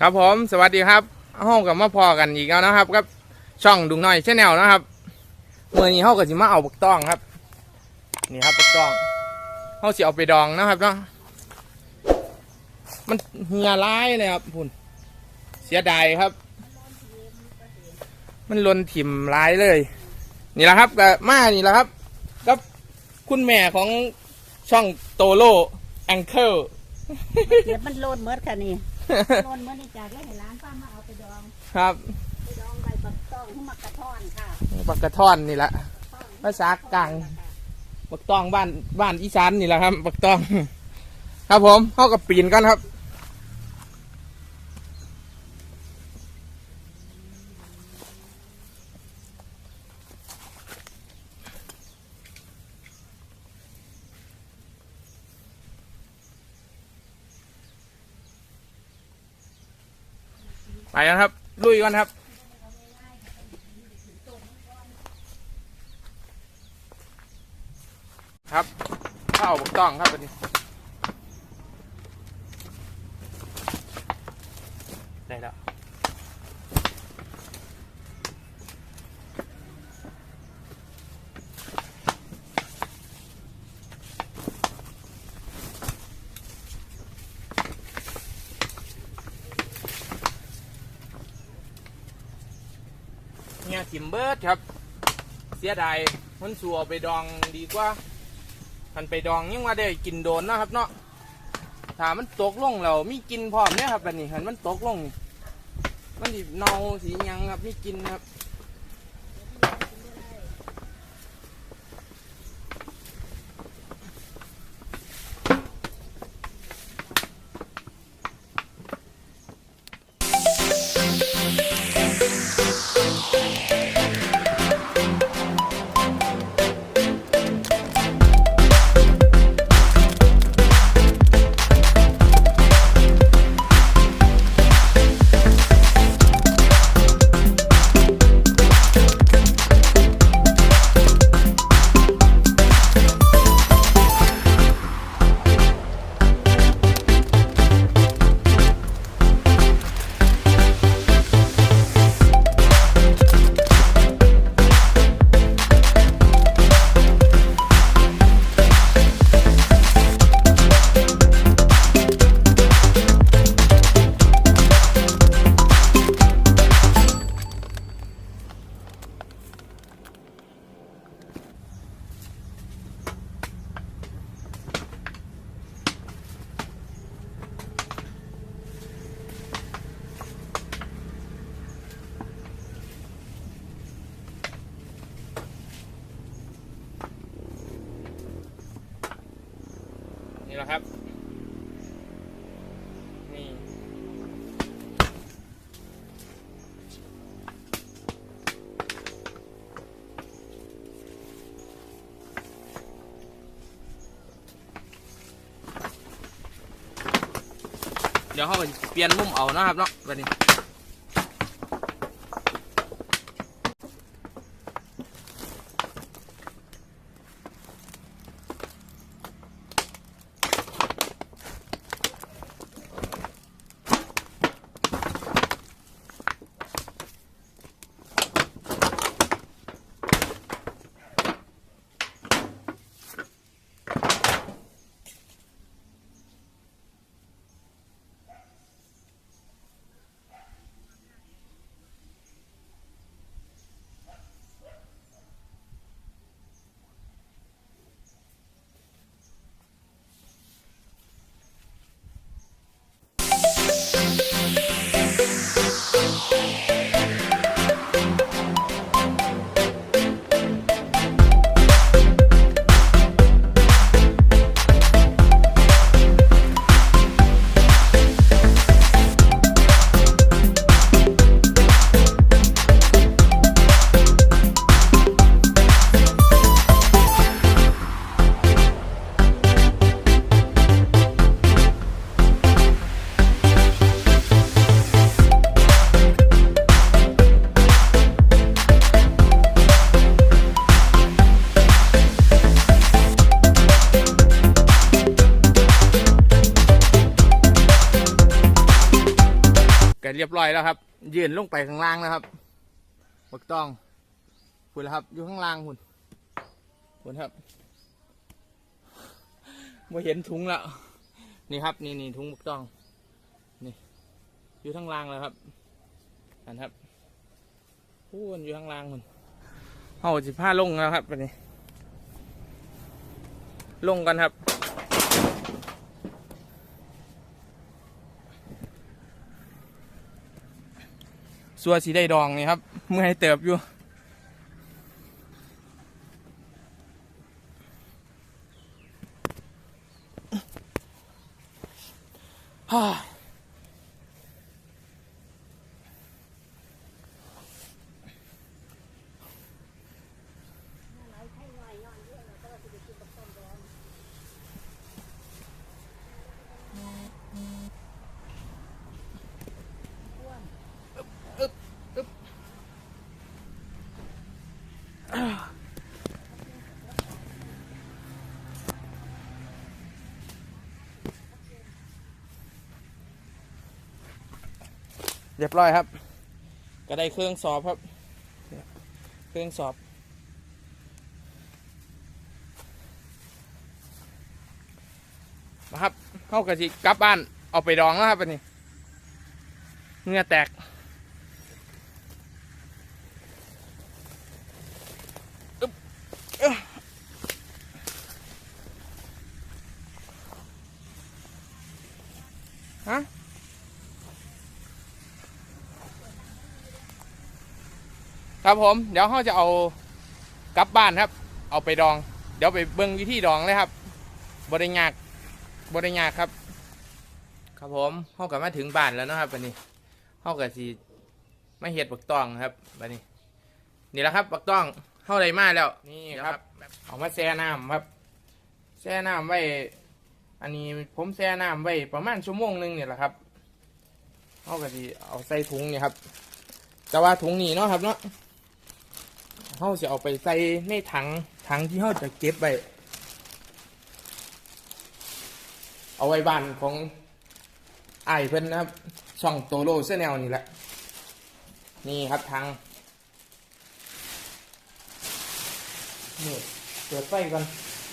ครับผมสวัสดีครับห้องกับมาพอกันอีกแล้วนะครับกับช่องดุงน้อยชแนลนะครับเมื่อนี้ห้องกับสิมาเอาบักต้องครับ นี่ครับบักต้องห้องสิเอาไปดองนะครับเนาะมันเหี่ยร้ายเลยครับคุณเสียดายครับ มันลนถิ่มร้ายเลย นี่แหละครับกับมานี่แหละครับกับคุณแม่ของช่องโตโลแองเคิลเดี๋ยวมันโลนเมดค่ะนี่ โลนเมดนี่จากแล้วให้ร้านป้ามาเอาไปดองครับไปดองใบบักต้องให้มักกระท่อนค่ะปักกระท่อนนี่แหละภาษากลางบักตองบ้านบ้านอีสานนี่แหละครับ บักตอง ครับผมเข้ากับปีนกันครับ ไปกันครับ ลุยกันครับครับข้าถูกต้องครับตัวนี้ได้แล้วเนี่ย ทิมเบิร์ดครับ เสียดายมันสัวไปดองดีกว่ามันไปดองยังว่าได้กินโดนนะครับ เนาะถ้ามันตกลงแล้วมีกินพร้อมเนี่ยครับแบบนี้เห็นมันตกลง มันดิบเนาสียังครับมีกินครับ นี่แหละครับ นี่ เดี๋ยวเขาก็เปลี่ยนมุมเอานะครับเนาะแบบนี้ เรียบร้อยแล้วครับ ยืนลงไปข้างล่างแล้วครับบักต้องคุณแล้วครับอยู่ข้างล่างคุณคุณครับมาเห็นถุงแล้วนี่ครับ นี่นี่ถุงบักต้องนี่อยู่ข้างล่างแล้วครับอันครับพูนอยู่ข้างล่างคุณเอาสิผ้าลงแล้วครับวันนี้ ลงกันครับ สัวสีได้ดองนี่ครับเมื่อให้เติบอยู่ฮ่า เรียบร้อยครับ ก็ได้เครื่องสอบครับ เครื่องสอบ นะครับเข้ากะสิกลับบ้านเอาไปดองแล้วครับอันนี้เงื่อแตก อึ๊บเอ้อฮะ ครับผม เดี๋ยวเขาจะเอากลับบ้านครับ เอาไปดอง เดี๋ยวไปเบิ่งวิธีดองเลยครับบริยากบริยากครับ ครับผมเขากลับมาถึงบ้านแล้วเนาะครับวันนี้เขากับสีไม่เห็ดบักตองครับวันนี้ นี่แหละครับบักตองเข้าได้มาแล้วนี่ครับเอามาแช่น้ำครับแช่น้ำไว้ อันนี้ผมแช่น้ำไว้ประมาณชั่วโมงหนึงเนี่ยแหละครับเขากับสีเอาใส่ถุงนี่ครับ แต่ว่าถุงนี้เนาะครับเนาะ เขาจะเอาไปใส่ในถังถังที่เขาจะเก็บไว้เอาไว้บ้านของไอเพิ่นนะครับ ช่องโตโลเซแนลนี่แหละ นี่ครับถังนี่เปิดไฟก่อน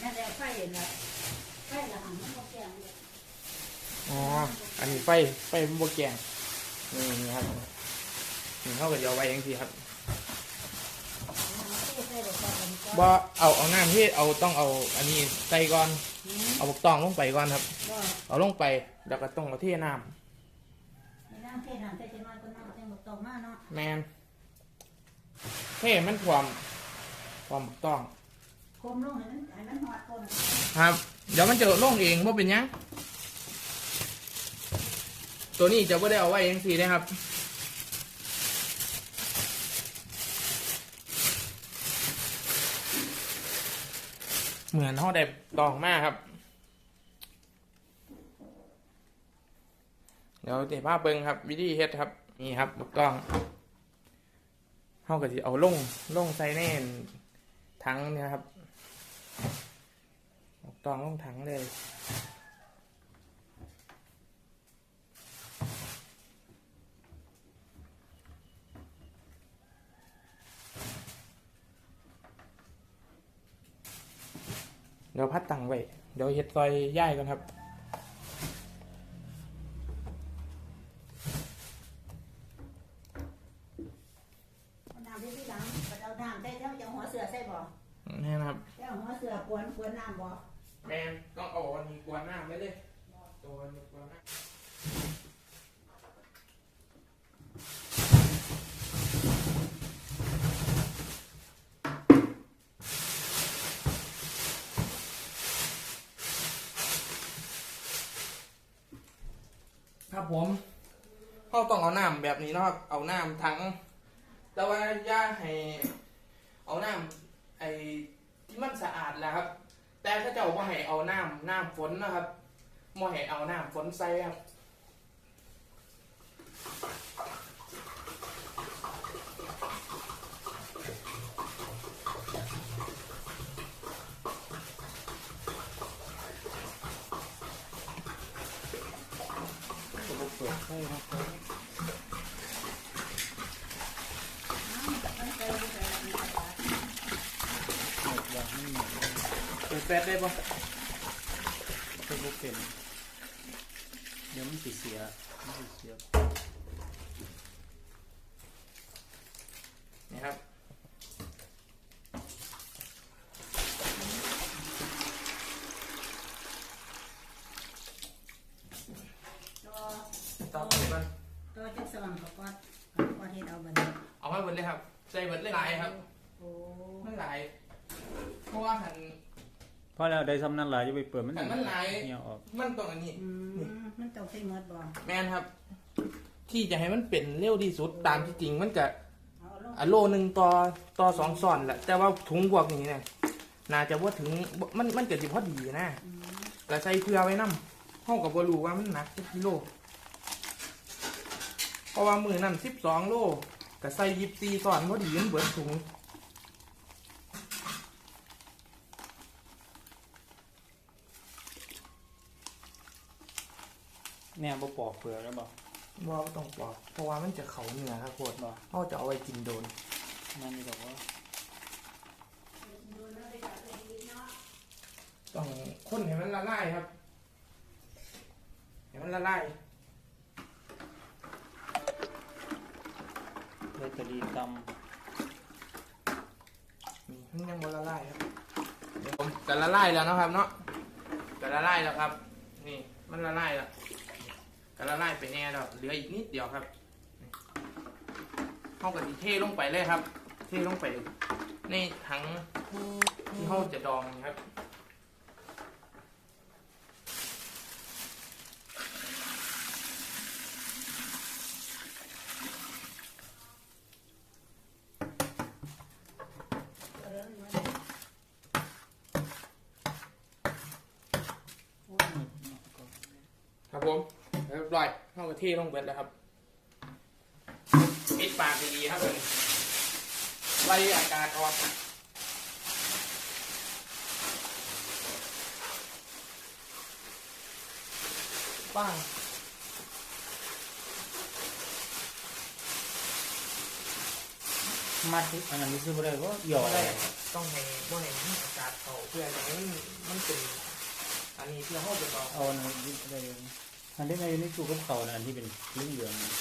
นั่นแหละไฟเห็นล้วไฟละหังมันก็แกงอ๋อ อันนี้ไฟไฟมันบวแกงนี่นี่ครับนี่เขาก็จะเอาไว้อย่างที่ครับ ใส่ดอกไม้กันก็ บ่เอาเอาน้ำที่เอาต้องเอาอันนี้ใส่ก่อนหืมเอาบกตองลงไปก่อนครับก็เอาลงไปแล้วก็ต้องเอาเทน้ในน้ำเทน้ำเทจะน้อยก็น้ำเทหมดตกมาเนาะำแมนเทมันความความบกตองคมลงให้มันให้มันหอดคนครับ เดี๋ยวมันจะลงเองว่าเป็นหยังตัวนี้จะไม่ได้เอาไว้เองสีนะครับ เหมือนห่อได้ดองมากครับ เดี๋ยวเดี๋ยวภาพเบิงครับ วิธีเฮ็ดครับ นี่ครับถูกต้องเขาก็จะเอาลงลงใส่แน่นถังเนี่ยครับถูกต้องลงถังเลย เดี๋ยวพัดตังไว้ เดี๋ยวเฮ็ดซอยย่ายกันครับ เอาน้ำที่ที่หลังเอาน้ำใส่เท่าจะเอาหัวเสือใส่บ่ นี่นะครับ จะเอาหัวเสือกวนกวนน้ำบ่ แมนต้องเอาอันนี้กวนหน้าไม่เลยตัวนี้กวนหน้าครับ ผมเขาต้องเอาน้ำแบบนี้นะครับ เอาน้ำทั้ง แต่ว่าอย่าให้ เอาน้ำไอ้ที่มันสะอาดแหละครับ แต่ถ้าเจ้าบ่ให้เอาน้ำน้ำฝนนะครับม่ให้เอาน้ำฝนใส่ครับ ผม เปิดไฟช่ครับหมดอย่างไม่หมดเปิดแฟลชได้ปะเป็นพวกเป็นเดี๋ยวมันสิเสียมันสิเสียนี่ครับ ตัว ต่อไปมัน ตัวจักสว่างเขาก็ก็เฮ็ดเอาบัดนี้ เอาไว้บนเลยครับ ใส่เบิดเลย หลายครับ โอ้มันหลาย เพราะว่าหันเพราะแล้วได้ซ้ำนั่นหลายจะไปเปิดมันหันมันหลาย เหี่ยวออกมันตรงอันนี้ อืมมันต้องใส่หมดบ่แม่นครับ ที่จะให้มันเป็นเร็วที่สุดตามที่จริง มันจะเอาลงอะโลหนึ่งต่อต่อสองส่อนแหละแต่ว่าถุงบวกนี้เนี่ยน่าจะว่าถึงมันมันเกิดสิพอดีนะอืมแต่ใส่เพื่อไว้นํห้องกับบรูว่ามันหนักจักกิโลเพราะว่ามือนั่นสิบสองโล ก็ใส่ยิบซีส่อนพอดีมันเบิดถุงเนี่ยบ่ปอกเปลือกแล้วบ่ว่าบ่ต้องปอกเพราะว่ามันจะเขาเนื้อครับโคตรบ่เขาจะเอาไว้กินโดนนั่นนี่บอกว่าต้องคนให้มันละลายครับให้มันละลาย เบตเตอรี่ตนี่มันยังบ่ละลายครับเดี๋ยวผมจะละลายแล้วนะครับเนาะจะละลายแล้วครับ นี่มันละลายแล้วก็ละลายไปแน่แล้วเหลืออีกนิดเดียวครับนี่เข้ากับที่เทลงไปเลยครับ เทลงไปในถังที่เขาจะดองนะครับำ ครับผม เรียบร้อยเข้ากระเทลงเบิดแล้วครับปิดปากดีๆครับผมไล่อากาศออกป้างมัดที่อันนั้นนี่ซื้อบ่ได้ก็หยอกบ่ได้ต้องให้บ่ให้มันอากาศเข้าเพื่อให้มันมันเป็นอันนี้เพื่อเข้าไปต่อเอาอันนั้นยึดได้เลย อันที่ในนี่ตู้กับเขานะอันที่เป็นเหลืองๆนะ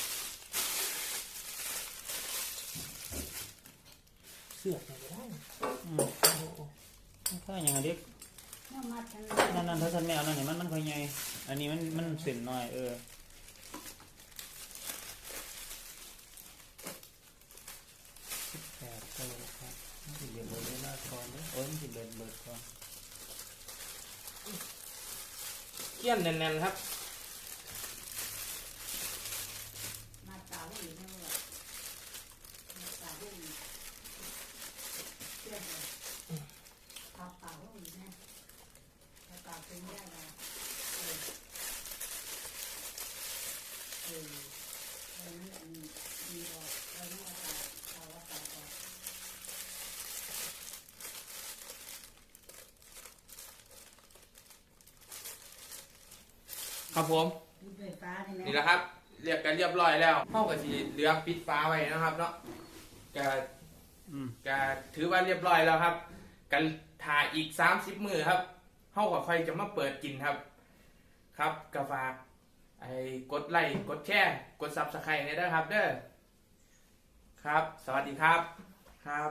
เสื้อไปได้อืมถ้าอย่างนั้นเด็กน้ำมัดอันนั่นนั่นถ้าฉันไม่เอานั่นนี่มันมันค่อยใหญ่อันนี้มันมันเส้นน้อยเออแปดตัวครับมันสิเดือดเบิดเวลาก่อนเด้อโอ้ยมันสิเดือดเบิดก่อนเกี้ยนแน่นๆครับ มัดตาลูกนี่ว่ามัดตาลูกนี่เชื่อเลยเอาเปล่าลูกนี่นะเอาเปล่าเป็นได้แล้วเออเออเอานั่นอันนี้มีออกเอานั่นเอาเปล่าเอาเอาเปล่าออก ครับผม ดูไฟฟ้านี่ไหมนี่แหละครับ เรียกกันเรียบร้อยแล้วเข้ากับสีเหลือปิดฟ้าไว้นะครับเนาะก็อืมก็ถือว่าเรียบร้อยแล้วครับกันถ่ายอีกสามสิบมือครับเข้ากับใครจะมาเปิดกินครับ ครับกาฝากไอ้กดไลค์กดแชร์กดซับสไครต์เนี่ยนะครับ เด้อครับ สวัสดีครับครับ